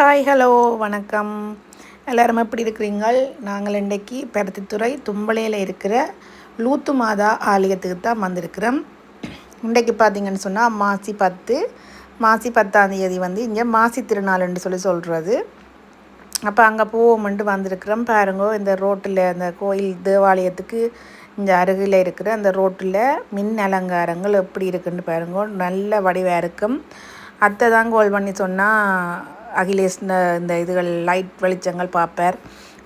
Hi hello வணக்கம். எல்லோரும் எப்படி இருக்கிறீங்கள்? நாங்கள் இன்றைக்கி பருத்தித்துறை தும்பளையில் இருக்கிற லூத்து மாதா ஆலயத்துக்கு தான் வந்திருக்கிறோம். இன்றைக்கு பார்த்தீங்கன்னு சொன்னால் மாசி பத்து. மாசி பத்தாம் தேதி வந்து இங்கே மாசி திருநாள்னு சொல்லி சொல்கிறது அப்போ அங்கே போவோம்ன்ட்டு வந்திருக்கிறோம். பாருங்க இந்த ரோட்டில் அந்த கோயில் தேவாலயத்துக்கு இந்த அருகில் இருக்கிற அந்த ரோட்டில் மின் அலங்காரங்கள் எப்படி இருக்குன்னு பாருங்க. நல்ல வடிவாக இருக்கும். அத்தை தான் கோல் பண்ணி சொன்னால் அகிலேஷ் இந்த இதுகள் லைட் வெளிச்சங்கள் பார்ப்பார்.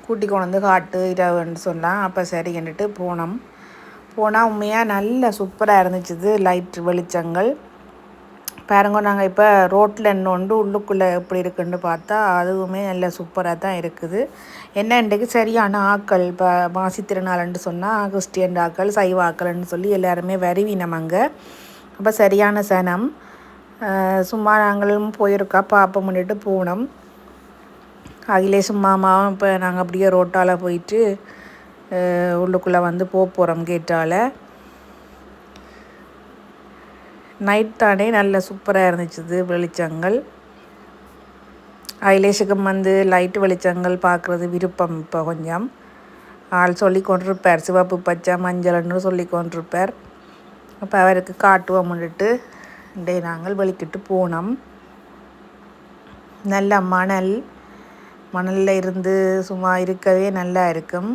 கூட்டி கொண்டு வந்து காட்டு இரவுன்னு சொன்னால் அப்போ சரின்னுட்டு போனோம். போனால் உண்மையாக நல்ல சூப்பராக இருந்துச்சுது லைட் வெளிச்சங்கள். பாருங்க நாங்கள் இப்போ ரோட்டில் இன்னொன்று உள்ளுக்குள்ளே எப்படி இருக்குன்னு பார்த்தா அதுவுமே நல்ல சூப்பராக தான் இருக்குது. என்ன இன்றைக்கு சரியான ஆக்கள் இப்போ மாசித்திருநாள்னு சொன்னால் கிறிஸ்டியன் ஆக்கள் சைவ ஆக்கள்னு சொல்லி எல்லாருமே வருவினம் அங்கே. அப்போ சரியான சனம். சும்மா நாங்களும் போயிருக்கா பார்ப்போம் முன்னிட்டு போனோம். அகிலேஷ் மாமாவும் இப்போ நாங்கள் அப்படியே ரோட்டால் போயிட்டு உள்ளுக்குள்ளே வந்து போக போகிறோம் கேட்டால். நைட் தானே நல்ல சூப்பராக இருந்துச்சுது வெளிச்சங்கள். ஐலேஷுக்கும் வந்து லைட் வெளிச்சங்கள் பார்க்குறது விருப்பம் இப்போ கொஞ்சம். ஆள் சொல்லி கொண்டிருப்பார் சிவப்பு பச்சை மஞ்சள்னு சொல்லி கொண்டிருப்பார். அப்போ அவருக்கு காட்டுவோம் முன்னிட்டு டே நாங்கள் வலிக்கிட்டு போனோம். நல்ல மணல் மணலில் இருந்து சும்மா இருக்கவே நல்லா இருக்கும்.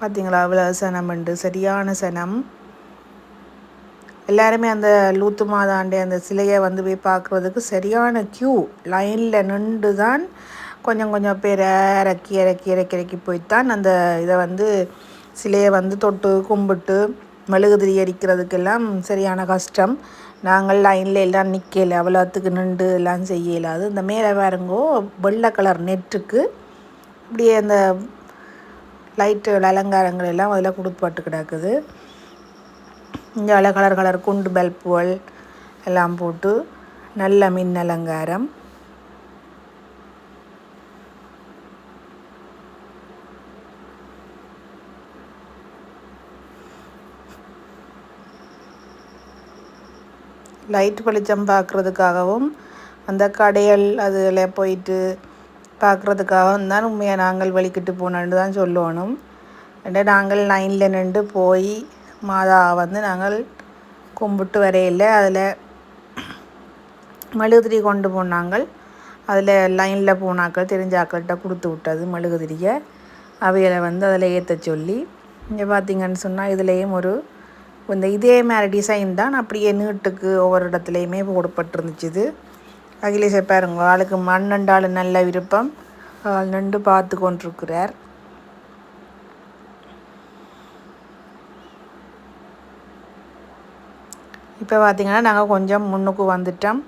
பார்த்தீங்களா அவ்வளோ சனம் உண்டு. சரியான சனம். எல்லாருமே அந்த லூத்து மாதாண்டே அந்த சிலையை வந்து போய் பார்க்குறதுக்கு சரியான க்யூ லைனில் நின்று தான் கொஞ்சம் கொஞ்சம் பேர் இறக்கி இறக்கி இறக்கி இறக்கி போய்த்தான் அந்த இதை வந்து சிலையை வந்து தொட்டு கும்பிட்டு மெழுகுதிரி அடிக்கிறதுக்கெல்லாம் சரியான கஷ்டம். நாங்கள் லைனில் எல்லாம் நிற்கல அவ்வளோத்துக்கு நின்று எல்லாம் செய்யலாது இந்த மேலே பாருங்கோ வெள்ளை கலர் நெட்டுக்கு அப்படியே அந்த லைட்டு அலங்காரங்கள் எல்லாம் அதில் கொடுத்துப்பட்டு கிடக்குது. இங்கே கலர் கலர் குண்டு பல்புகள் எல்லாம் போட்டு நல்ல மின் அலங்காரம் லைட் வெளிச்சம் பார்க்குறதுக்காகவும் அந்த கடைகள் அதில் போயிட்டு பார்க்குறதுக்காகவும் தான் உண்மையாக நாங்கள் வெளிக்கிட்டு போனோன்னு தான் சொல்லணும். ரெண்டு நாங்கள் லைனில் நின்று போய் மாதா வந்து நாங்கள் கும்பிட்டு வரையில் அதில் மெழுகுதிரி கொண்டு போனாங்கள். அதில் லைனில் போனாக்கள் தெரிஞ்ச ஆக்கள்கிட்ட கொடுத்து விட்டது மெழுகுதிரியை. அவைகளை வந்து அதில் ஏற்ற சொல்லி இங்கே பார்த்தீங்கன்னு சொன்னால் இதுலேயும் ஒரு இந்த இதே மாதிரி டிசைன் தான் அப்படியே நீட்டுக்கு ஒவ்வொரு இடத்துலையுமே போடப்பட்டிருந்துச்சு அகிலேஷை பாருங்க ஆளுக்கு மண்ணண்டாள் நல்ல விருப்பம். ஆள் நண்டு பார்த்து கொண்டிருக்கிறார். இப்போ பார்த்திங்கன்னா நாங்கள் கொஞ்சம் முன்னுக்கு வந்துட்டோம்.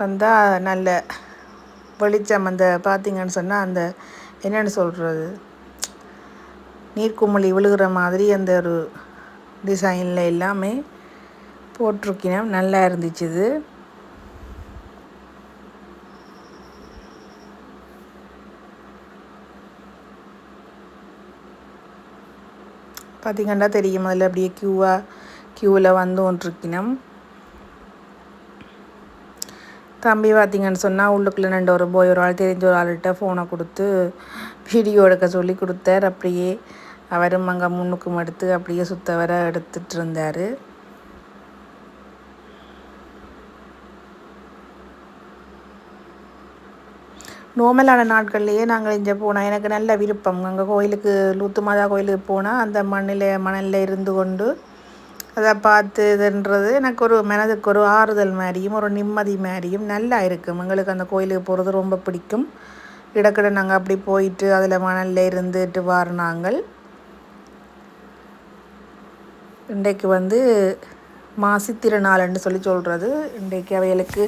வந்தால் நல்ல வெளிச்சம் அந்த பார்த்திங்கன்னு சொன்னால் அந்த என்னென்னு சொல்கிறது நீர்க்குமிழி விழுகிற மாதிரி அந்த ஒரு டிசைனில் எல்லாமே போட்டிருக்கேன் நல்லா இருந்துச்சு இது. பார்த்திங்கன்னா தெரியும். அதில் அப்படியே க்யூவாக க்யூவில் வந்து ஒன்றிருக்கணும் தம்பி பார்த்திங்கன்னு சொன்னால் உள்ளுக்குள்ளே ரெண்டு ஒரு போய் ஒரு ஆள் தெரிஞ்ச ஒரு ஆள்கிட்ட ஃபோனை கொடுத்து வீடியோ எடுக்க சொல்லி கொடுத்தார். அப்படியே அவரும் அங்கே முன்னுக்கும் எடுத்து அப்படியே சுத்த வர எடுத்துட்டு இருந்தார் நோமலான நாட்கள்லேயே நாங்கள் இங்கே போனால் எனக்கு நல்ல விருப்பம். அங்கே கோயிலுக்கு லூத்து மாதா கோயிலுக்கு போனால் அந்த மண்ணில் மணலில் இருந்து கொண்டு அதை பார்த்து இதுன்றது எனக்கு ஒரு மனதுக்கு ஒரு ஆறுதல் மாதிரியும் ஒரு நிம்மதி மாதிரியும் நல்லா இருக்கும். எங்களுக்கு அந்த கோயிலுக்கு போகிறது ரொம்ப பிடிக்கும். இடக்கிட நாங்கள் அப்படி போயிட்டு அதில் மணலில் இருந்துட்டு வாரினாங்கள் இன்றைக்கு வந்து மாசி திருநாள்னு சொல்லி சொல்கிறது இன்றைக்கு அவைகளுக்கு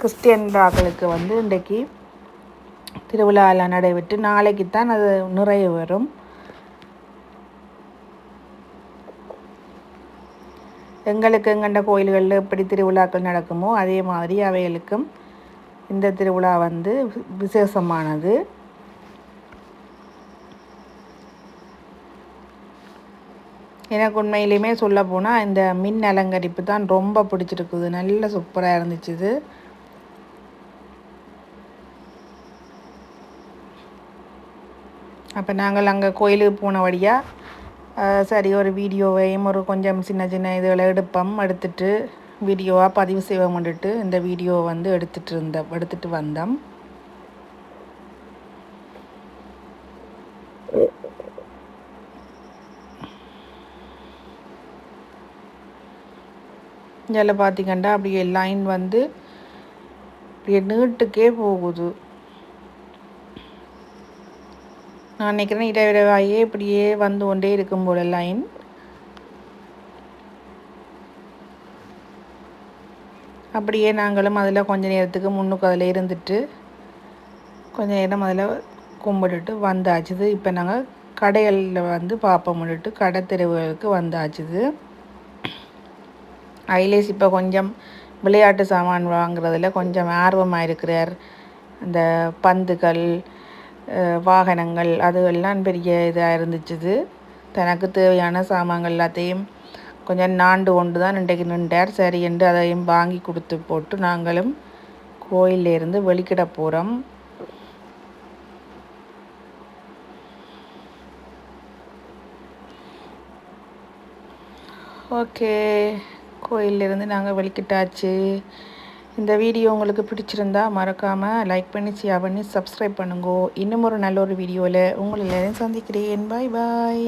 கிறிஸ்டியன்களுக்கு வந்து இன்றைக்கு திருவிழாவில் நடைபெற்று நாளைக்கு தான் அது நிறைய வரும். எங்களுக்கு எங்கண்ட கோயில்களில் எப்படி திருவிழாக்கள் நடக்குமோ அதே மாதிரி அவைகளுக்கும் இந்த திருவிழா வந்து விசேஷமானது. எனக்கு உண்மையிலையுமே சொல்ல போனால் இந்த மின் அலங்கரிப்பு தான் ரொம்ப பிடிச்சிருக்குது. நல்ல சூப்பராக இருந்துச்சு இது. அப்போ நாங்கள் அங்கே கோயிலுக்கு போன வழியாக சரி ஒரு வீடியோவையும் ஒரு கொஞ்சம் சின்ன சின்ன இதுகளை எடுப்போம். எடுத்துட்டு வீடியோவாக பதிவு செய்வோம்னுட்டு இந்த வீடியோவை வந்து எடுத்துகிட்டு இருந்த எடுத்துகிட்டு வந்தோம். இதில் பார்த்திங்கன்னா அப்படியே லைன் வந்து அப்படியே நீட்டுக்கே போகுது. நான் நினைக்கிறேன் இடவிடவாயே இப்படியே வந்து கொண்டே இருக்கும் போல லைன் அப்படியே நாங்களும் அதில் கொஞ்ச நேரத்துக்கு முன்னுக்கு அதில் இருந்துட்டு கொஞ்சம் நேரம் அதில் கும்பிட்டுட்டு வந்தாச்சுது. இப்போ நாங்கள் கடைகளில் வந்து பார்ப்போம்னுட்டு கடை தெருவுகளுக்கு வந்தாச்சுது. ஐலேஸ் இப்போ கொஞ்சம் விளையாட்டு சாமான் வாங்குறதுல கொஞ்சம் ஆர்வமாக இருக்கிறார் இந்த பந்துகள் வாகனங்கள் அதுவெல்லாம் பெரிய இதாக இருந்துச்சுது. தனக்கு தேவையான சாமான்கள் எல்லாத்தையும் கொஞ்சம் நாண்டு கொண்டு தான் இன்றைக்கு நின்றார். சரி என்று அதையும் வாங்கி கொடுத்து போட்டு நாங்களும் கோயிலேருந்து வெளிக்கிட போகிறோம் ஓகே. கோயிலிருந்து நாங்கள் வெளிக்கிட்டாச்சு. இந்த வீடியோ உங்களுக்கு பிடிச்சிருந்தா மறக்காமல் லைக் பண்ணி ஷேர் பண்ணி சப்ஸ்கிரைப் பண்ணுங்கோ. இன்னும் ஒரு நல்ல ஒரு வீடியோவில் உங்களை எல்லாரையும் சந்திக்கிறேன். பாய் பாய்